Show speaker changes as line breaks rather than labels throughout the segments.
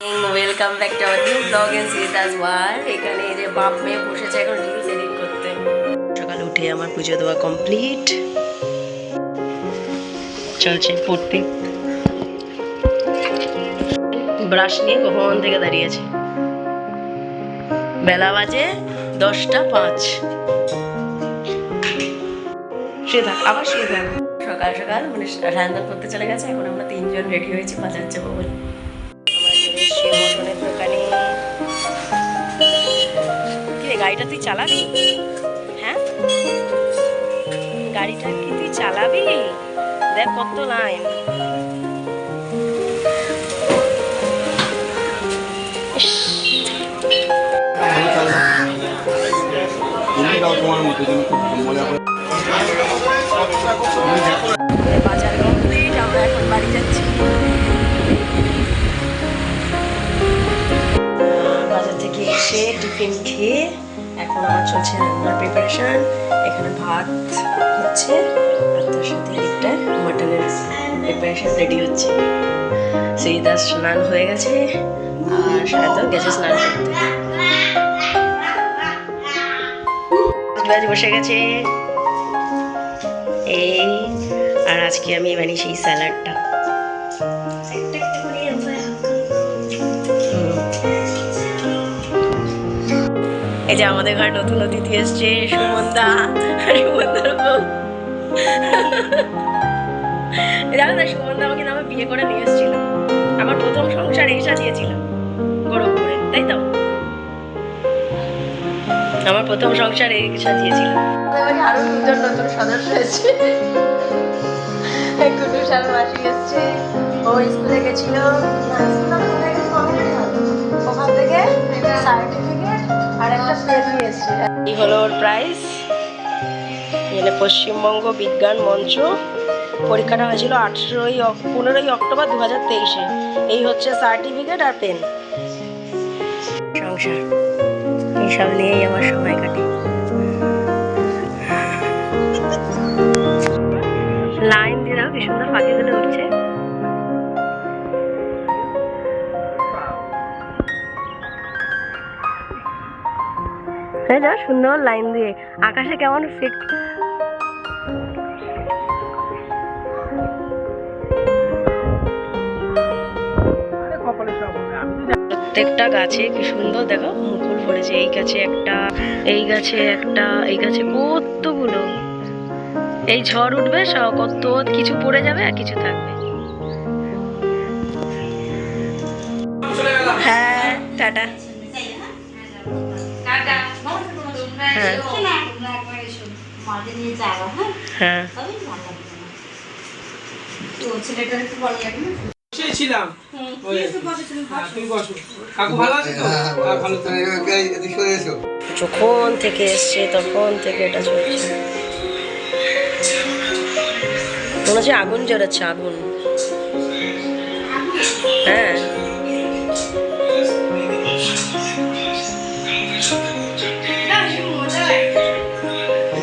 Welcome back to our new blog and series world এখানে এই যে বাপ মেয়ে বসেছে এখন রিলস এডিট করতে। সকালে উঠে আমার পুজো দেওয়া কমপ্লিট চলছে পড়তে। ব্রাশ নিয়ে কখন থেকে দাঁড়িয়েছে বেলা বাজে দশটা পাঁচ। শুয়ে থাক আবার শুয়ে থাক সকাল সকাল মানে রান্না করতে চলে গেছে, এখন আমরা তিনজন রেডি হয়েছি বাজার যাব বলে। তুই চালাবি? হ্যাঁ? গাড়িটা কি তুই চালাবি? দেখ কত লাইন। বাজার এখন বাড়ি যাচ্ছি। বাজার থেকে এসে টিফিন খেয়ে এখন আমার চলছে রান্নার প্রিপারেশন এখানে ভাত হচ্ছে, আর তার সাথে এদিকটা মাটনের প্রিপারেশন রেডি হচ্ছে। সেই দাস স্নান হয়ে গেছে, আর সায়দ গেছে স্নান করতে। বসে গেছে। এই, আর আজকে আমি বানিয়েছি সেই স্যালাডটা। যে আমাদের ঘরে নতুন অতিথি এসছে সুমনদা। সুমনদার বউ জানো না সুমনদা আমাকে আমার বিয়ে করে নিয়ে এসেছিল। আমার প্রথম সংসার এই সাজিয়েছিল গোরখপুরে তাই তো? আমার প্রথম সংসার এই সাজিয়েছিল আরও দুজন নতুন সদস্য এসেছে গুড্ডু সার মাসি এসছে। ও স্কুলে গেছিল। ওখান থেকে সার্টিফিকেট এই হলো ওর প্রাইস এখানে পশ্চিমবঙ্গ বিজ্ঞান মঞ্চ। পরীক্ষাটা হয়েছিল আঠেরোই পনেরোই অক্টোবর দু হাজার তেইশে। এই হচ্ছে সার্টিফিকেট আর পেন সংসার। এইসব নিয়েই আমার সময় কাটে। লাইন দিয়ে দাও, কি সুন্দর পাখিগুলো উঠছে। হ্যাঁ যা সুন্দর লাইন দিয়ে। আকাশে কেমন ফিট প্রত্যেকটা গাছে কি সুন্দর দেখো মুকুল পড়েছে। এই গাছে একটা এই গাছে একটা এই গাছে কতগুলো। এই ঝড় উঠবে সব কত কিছু পড়ে যাবে আর কিছু থাকবে। হ্যাঁ টাটা। হ্যাঁ। হ্যাঁ।
ছিলাম। তুমি বসো। কাকু ভালো আছে তো? হ্যাঁ, ভালো তো।
যখন থেকে এসছে তখন থেকে এটা চলছে। মনে হচ্ছে আগুন জ্বলেছে আগুন। হ্যাঁ।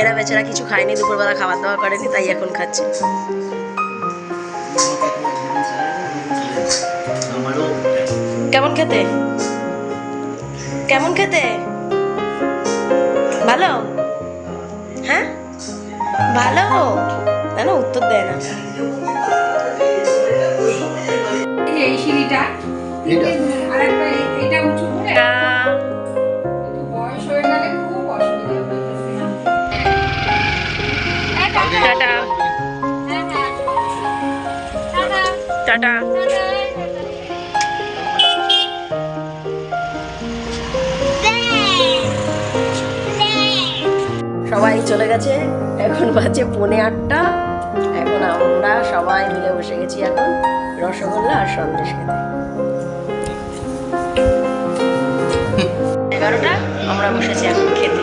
এরা বেচারা কিছু খায়নি দুপুরবেলা খাবার দাবার করেনি তাই এখন খাচ্ছে। কেমন খেতে? কেমন খেতে? ভালো? হ্যাঁ? ভালো? না উত্তর দেয় না।
এই সিঁড়িটা
টাটা। সবাই চলে গেছে। এখন বাজে পৌনে আটটা। এখন আমরা সবাই মিলে বসে গেছি এখন রসগোল্লা আর সন্দেশ খেতে। এগারোটা আমরা বসেছি এখন খেতে।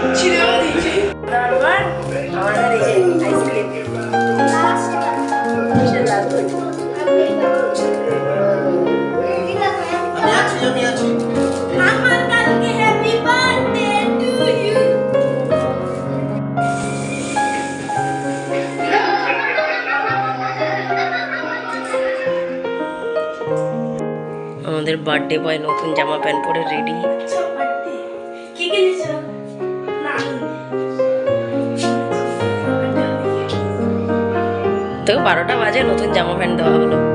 আমাদের এই যে বার্থডে বয় নতুন জামা প্যান্ট পরে রেডি তো বারোটা বাজে, নতুন জামা প্যান্ট দেওয়া হলো।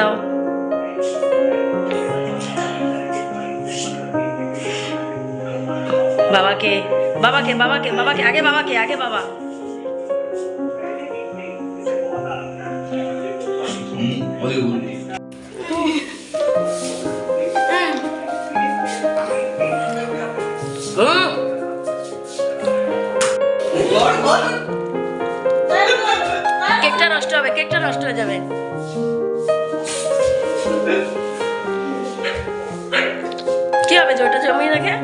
দাও। বাবাকে বাবাকে বাবাকে বাবাকে, আগে বাবাকে, আগে বাবা। কেকটা নষ্ট হবে, কেকটা নষ্ট হয়ে যাবে। যে ওটা জমিয়ে রাখে।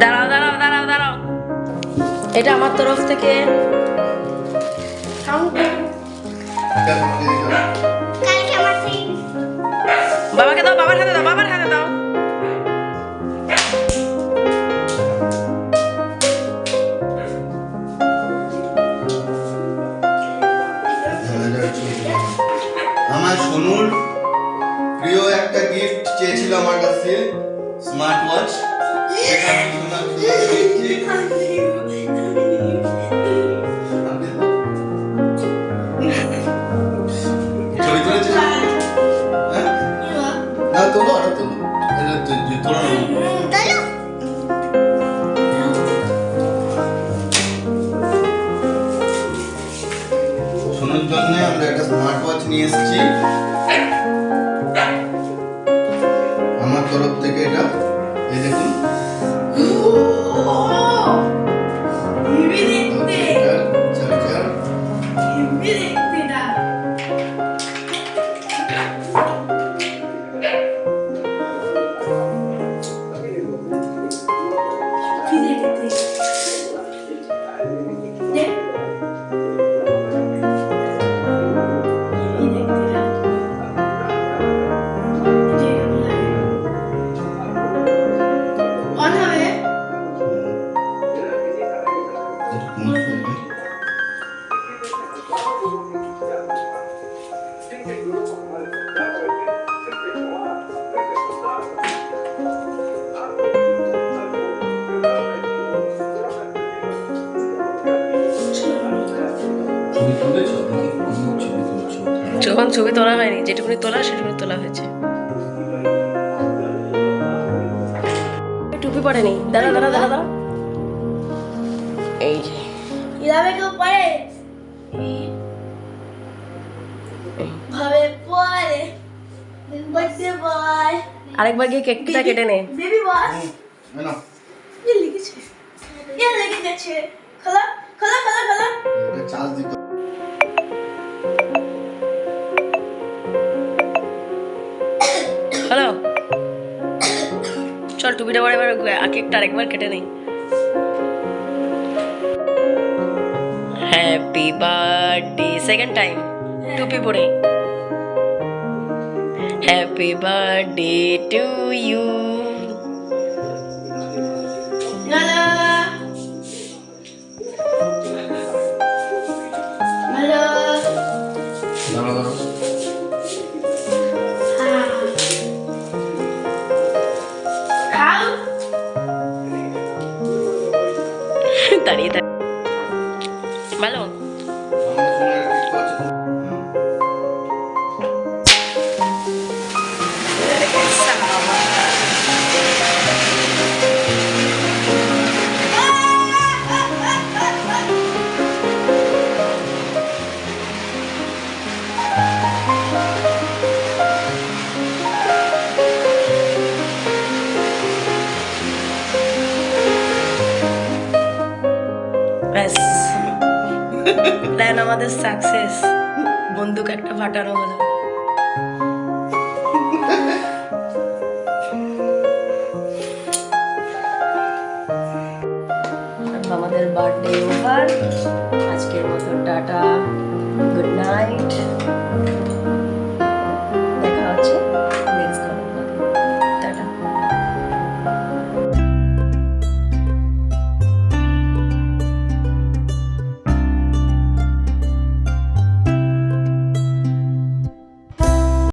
দাঁড়াও দাঁড়াও দাঁড়াও দাঁড়াও। এটা আমার তরফ থেকে।
নিয়ে এসেছি আমার তরফ থেকে এটা এই দেখুন।
যখন ছবি তোলা হয়নি যেটুকুনি তোলা সেটুকুনি তোলা হয়েছে। টুপি পড়েনি দাঁড়া দাঁড়া দাঁড়া দাঁড়া। এই যে।
কেউ পারে? ভাবে পরে। বার্থডে বয়
আরেকবার গিয়ে কেকটা কেটে নে।
বেবি
না
লিখেছে। খোলা খোলা খোলা খোলা।
চার্জ দিতে
টুপিটা পরে এবার কেকটা আরেকবার কেটে নেই। হ্যাপি বার্থডে সেকেন্ড টাইম টুপি পরে। Happy birthday to you carita. Plan আমাদের সাকসেস বন্দুক একটা ফাটানো হলো। আমাদের বার্থডে ওভার আজকের মতো টাটা। Good night